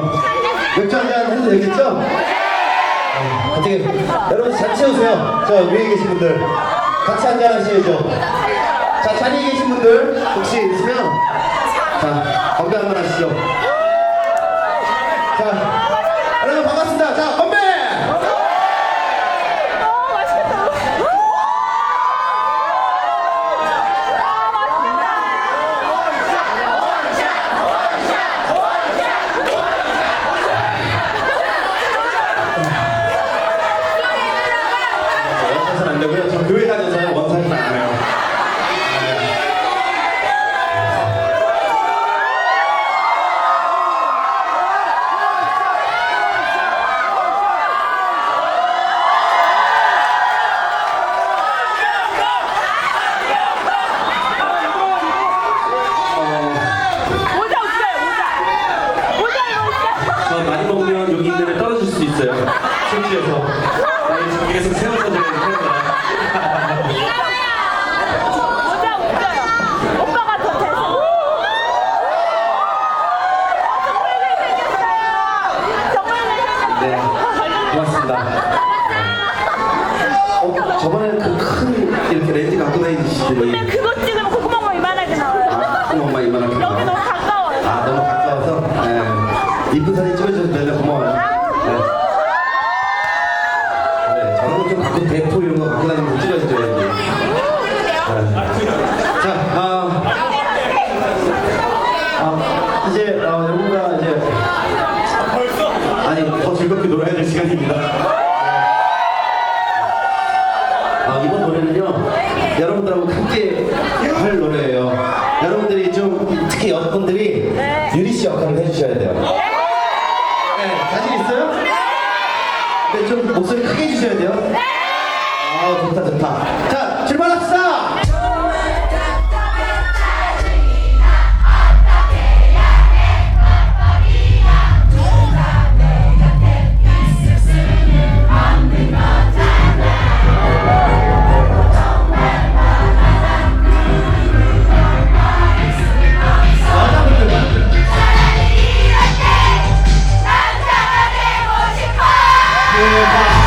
드릴게요. 맥주 한잔 되겠죠? 어떻게, 여러분 잘 치우세요. 저 위에 계신 분들. 같이 한잔 하시죠. 자, 자리에 계신 분들, 혹시 네. 고맙습니다. 어, 저번에 그 큰 이렇게 렌즈 갖고 다니시더니 그거 찍으면 콧구멍만 이만하게 나와요. 아, 엄마 이만한 여기 너무 가까워요. 아, 너무 가까워서 네. 이쁜 사진 찍어 Yeah.